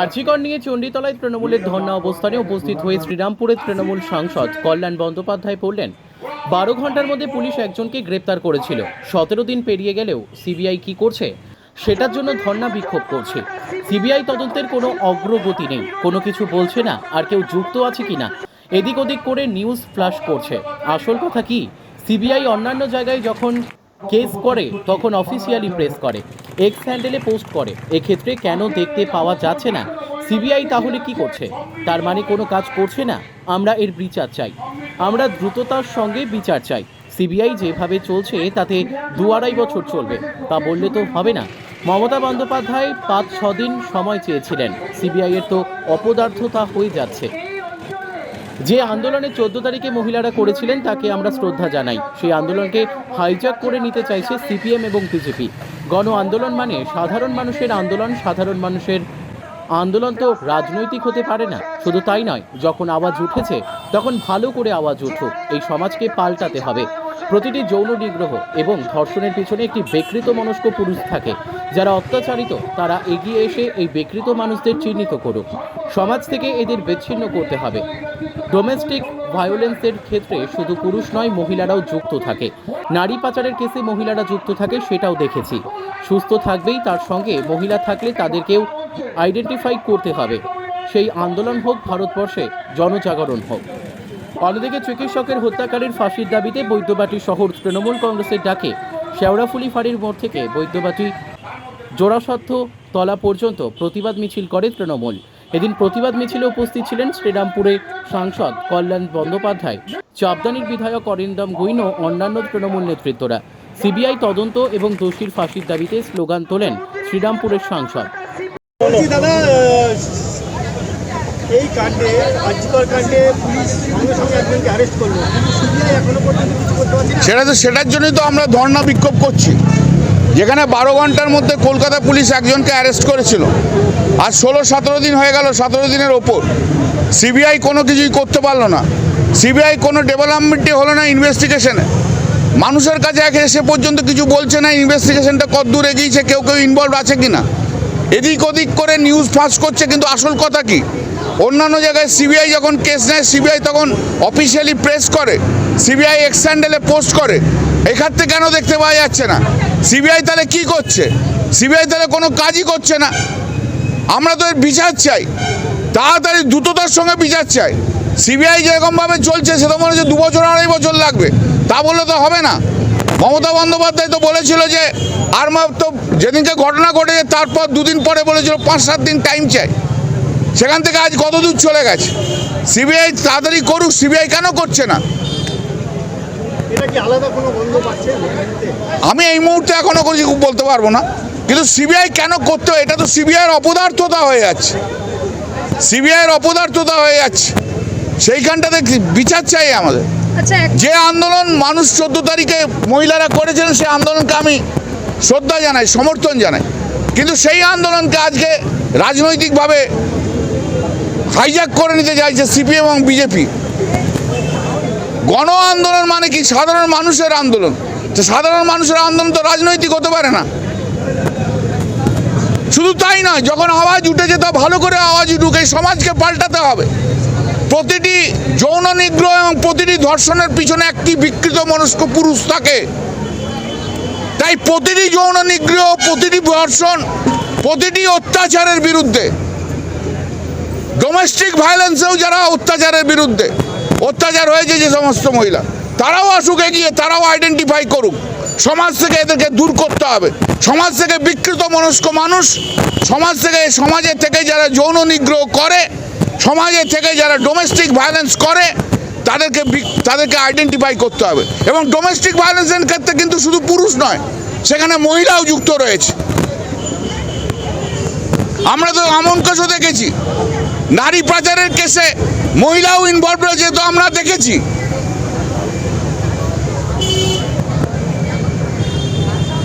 আর্জিকর নিয়ে চণ্ডীতলায় তৃণমূলের ধর্ণা অবস্থানে উপস্থিত হয়ে শ্রীরামপুরের তৃণমূল সাংসদ কল্যাণ বন্দ্যোপাধ্যায় বললেন, বারো ঘণ্টার মধ্যে পুলিশ একজনকে গ্রেপ্তার করেছিল। সতেরো দিন পেরিয়ে গেলেও সিবিআই কি করছে? সেটার জন্য ধর্ণা বিক্ষোভ করছে। সিবিআই তদন্তের কোনো অগ্রগতি নেই। কোনো কিছু বলছে না। আর কেউ যুক্ত আছে কিনা? এদিক ওদিক করে নিউজ ফ্লাশ করছে। আসল কথা কি? সিবিআই অন্যান্য জায়গায় যখন কেস করে, তখন অফিসিয়ালি প্রেস করে এক্স হ্যান্ডেলে পোস্ট করে। এক্ষেত্রে কেন দেখতে পাওয়া যাচ্ছে না? সিবিআই তাহলে কি করছে? তার মানে কোনো কাজ করছে না? আমরা এর বিচার চাই। আমরা দ্রুততার সঙ্গে বিচার চাই। সিবিআই যেভাবে চলছে, তাতে দু আড়াই বছর চলবে। তা বললে তো হবে না। মমতা বন্দ্যোপাধ্যায় পাঁচ ছ দিন সময় চেয়েছিলেন। সিবিআই এর তো অপদার্থতা হয়ে যাচ্ছে। যে আন্দোলনে চোদ্দ তারিখে মহিলারা করেছিলেন তাকে আমরা শ্রদ্ধা জানাই। সেই আন্দোলনকে হাইজ্যাক করে নিতে চাইছে সিপিএম এবং বিজেপি। গণ আন্দোলন মানে সাধারণ মানুষের আন্দোলন, সাধারণ মানুষের আন্দোলন তো রাজনৈতিক হতে পারে না। শুধু তাই নয়, যখন আওয়াজ উঠেছে, তখন ভালো করে আওয়াজ উঠুক এই সমাজকে পাল্টাতে হবে। প্রতিটি যৌন নিগ্রহ এবং ধর্ষণের পিছনে একটি বিকৃত মনস্ক পুরুষ থাকে। যারা অত্যাচারিত, তারা এগিয়ে এসে এই বিকৃত মানুষদের চিহ্নিত করুক। সমাজ থেকে এদের বিচ্ছিন্ন করতে হবে। ডোমেস্টিক ভায়োলেন্সের ক্ষেত্রে শুধু পুরুষ নয়, মহিলারাও যুক্ত থাকে। নারী পাচারের কেসে মহিলারা যুক্ত থাকে, সেটাও দেখেছি। সুস্থ থাকবেই তার সঙ্গে, মহিলা থাকলে তাদেরকেও আইডেন্টিফাই করতে হবে। সেই আন্দোলন হোক, ভারতবর্ষে, জনজাগরণ হোক। অন্যদিকে চিকিৎসকের হত্যাকারীর ফাঁসির দাবিতে বৈদ্যবাটি শহর তৃণমূল কংগ্রেসের ডাকে শেওড়াফুলি ফাঁড়ির মোড় থেকে বৈদ্যবাটি জোড়াসত্য তলা পর্যন্ত প্রতিবাদ মিছিল করে তৃণমূল। এদিন প্রতিবাদ মিছিলে উপস্থিত ছিলেন শ্রীরামপুরে সাংসদ কল্যাণ বন্দ্যোপাধ্যায়, চাপদানির বিধায়ক অরিন্দম গুইন ও অন্যান্য তৃণমূল নেতৃত্বরা। সিবিআই তদন্ত এবং দোষীর ফাঁসির দাবিতে স্লোগান তোলেন শ্রীরামপুরের সাংসদ। এই কাণ্ডে আর্যিকর কাণ্ডে পুলিশ সঙ্গে সঙ্গে একজনকে অ্যারেস্ট করল। কিন্তু সিবিআই এখনও পর্যন্ত কিছু করতে পারছে সেটা তো সেটার জন্যই তো আমরা ধর্ণা বিক্ষোভ করছি। যেখানে বারো ঘণ্টার মধ্যে কলকাতা পুলিশ একজনকে অ্যারেস্ট করেছিল। আর ষোলো, সতেরো দিন হয়ে গেল, সতেরো দিনের ওপর। সিবিআই কোনো কিছুই করতে পারল না। সিবিআই কোনো ডেভেলপমেন্টই হলো না ইনভেস্টিগেশনে মানুষের কাছে এক এসে পর্যন্ত কিছু বলছে না ইনভেস্টিগেশনটা কতদূর এগিয়েছে, কেউ কেউ ইনভলভ আছে কি না এদিক ওদিক করে নিউজ ফাঁস করছে, কিন্তু আসল কথা কি? অন্যান্য জায়গায় সিবিআই যখন কেস নেয়, সিবিআই তখন অফিসিয়ালি প্রেস করে, সিবিআই এক্সট্যান্ডেলে পোস্ট করে। এক্ষেত্রে কেন দেখতে পাওয়া যাচ্ছে না? সিবিআই তাহলে কি করছে? সিবিআই তাহলে কোনো কাজই করছে না। আমরা তো এর বিচার চাই। তাড়াতাড়ি দ্রুততার সঙ্গে বিচার চাই। সিবিআই যেরকমভাবে চলছে, সে তো মনে হচ্ছে দু বছর, আড়াই বছর লাগবে। তা বললে তো হবে না। মমতা বন্দ্যোপাধ্যায় তো বলেছিল যে, আর মাত্র যেদিনকে ঘটনা ঘটেছে, তারপর দুদিন পরে বলেছিল, পাঁচ সাত দিন টাইম চাই। সেখান থেকে আজ কত দূর চলে গেছে? সিবিআই তাড়াতাড়ি করুক সিবিআই কেন করছে না? এটা কি আলাদা কোনো বন্ধ পাচ্ছে আমি এই মুহূর্তে এখনও কিছু বলতে পারব না। কিন্তু সিবিআই কেন করতে হয়? এটা তো সিবিআইয়ের অপদার্থতা হয়ে যাচ্ছে। সিবিআইয়ের অপদার্থতা হয়ে যাচ্ছে। সেইখানটাতে বিচার চাই আমাদের? আচ্ছা যে আন্দোলন মানুষ চোদ্দ তারিখে মহিলারা করেছেন সেই আন্দোলনকে আমি শ্রদ্ধা জানাই সমর্থন জানাই। কিন্তু সেই আন্দোলনকে আজকে রাজনৈতিকভাবে হাইজ্যাক করে নিতে চাইছে সিপিএম এবং বিজেপি গণ আন্দোলন মানে কি? সাধারণ মানুষের আন্দোলন। তো সাধারণ মানুষের আন্দোলন তো রাজনৈতিক হতে পারে না। শুধু তাই নয়, যখন আওয়াজ উঠেছে তা ভালো করে আওয়াজ উঠুক, এই সমাজকে পাল্টাতে হবে। প্রতিটি যৌন নিগ্রহ এবং প্রতিটি ধর্ষণের পিছনে একটি বিকৃত মনস্ক পুরুষ থাকে। তাই প্রতিটি যৌন নিগ্রহ, প্রতিটি ধর্ষণ, প্রতিটি অত্যাচারের বিরুদ্ধে ডোমেস্টিক ভায়োলেন্সেও যারা অত্যাচারের বিরুদ্ধে, অত্যাচার হয়েছে যে সমস্ত মহিলা, তারাও আসুক এগিয়ে, তারাও আইডেন্টিফাই করুক। সমাজ থেকে এদেরকে দূর করতে হবে। সমাজ থেকে বিকৃত মনস্ক মানুষ, সমাজ থেকে সমাজের থেকে যারা যৌন নিগ্রহ করে সমাজের থেকে যারা ডোমেস্টিক ভায়োলেন্স করে, তাদেরকে তাদেরকে আইডেন্টিফাই করতে হবে। এবং ডোমেস্টিক ভায়োলেন্সের ক্ষেত্রে কিন্তু শুধু পুরুষ নয়, সেখানে মহিলাও যুক্ত রয়েছে। আমরা তো এমন কেসও দেখেছি। নারী পাচারের কেসে মহিলাও ইনভলভ রয়েছে তো আমরা দেখেছি।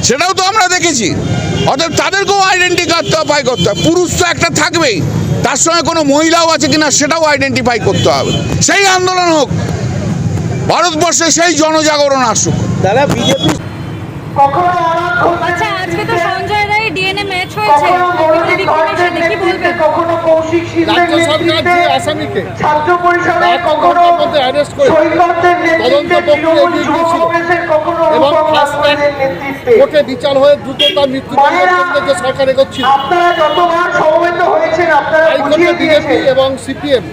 সেটাও তো আমরা দেখেছি। অতএব তাদেরকেও আইডেন্টিফাই করতে হবে পুরুষ তো একটা থাকবেই তার সঙ্গে কোনো মহিলাও আছে কিনা সেটাও আইডেন্টিফাই করতে হবে। সেই আন্দোলন হোক ভারতবর্ষে সেই জনজাগরণ আসুক। দাদা বিজেপি আচ্ছা আজকে তো সঞ্জয় রায় ডিএনএ অ্যারেস্ট হয়েছে। কি বলবেন। কৌশিক সিংহের রাজ্য সরকার যে নেতৃত্বে ছাত্র পরিষদের কখনো ঘণ্টার মধ্যে অ্যারেস্ট করে সৈকতের নেতৃত্বে তৃণমূল যুব কংগ্রেসের কখনো অনুপম ফার্স্ট নেতৃত্বে। কোর্টে বিচার হয়ে দ্রুত তার মৃত্যুদণ্ডের জন্য যে সরকার এগোচ্ছিল। আপনারা যতবার সমবেত হয়েছেন আপনারা বুঝিয়ে দিয়েছেন এবং সিপিএম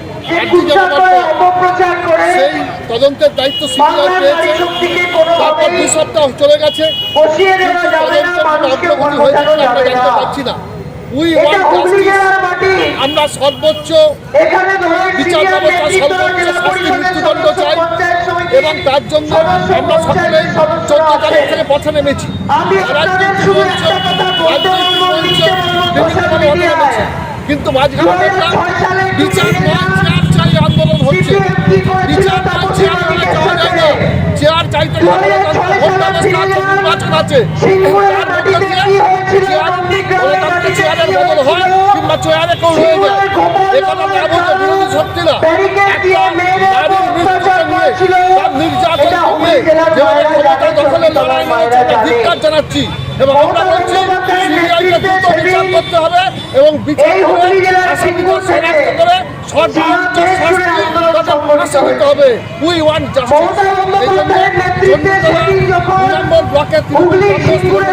অপপ্রচার করে সেই তদন্তের দায়িত্ব সিবিআই পেয়েছে। তারপর কোনোভাবেই সপ্তাহ চলে গেছে। বসিয়ে দেওয়া যাবে না মানুষকে বোঝানো যাবে না। উই ওয়ান্ট জাস্টিস আমরা সর্বোচ্চ বিচার ব্যবস্থা সর্বোচ্চ শাস্তি মৃত্যুদণ্ড চাই এবং তার জন্য আমরা সদস্যরা চোদ্দ তারিখ থেকে পথে নেমেছি। কিন্তু মাঝখানে দেখলাম 2006 বিচার চেয়ার চাই আন্দোলন হচ্ছে। বিচার চেয়ার যাওয়া যায় না চেয়ার চাইতে গেলে 2006 ভোট সালে আছে, নির্বাচন আছে চেয়ারের বদল হয়। হয়েছিল, কিংবা চেয়ারে যায় সিঙ্গুরের গোপাল এ কথা না বলতে বিরোধী নিয়ে করেছিল। তার নির্যাতন জেলার যেভাবে ক্ষমতা জানে, লড়াই মায়েরা ধিক্কার জানাচ্ছি। এবং আমরা বলছি সিবিআইকে দ্রুত বিচার করতে হবে এবং বিচার করে আসামিদের শনাক্ত করে সর্বোচ্চ শাস্তি তাদের ফাঁসি দিতে হবে। উই ওয়ান্ট মমতা বন্দ্যোপাধ্যায়ের নেতৃত্বে সেদিন যখন নম্বর ব্লকের হুগলি সিঙ্গুরে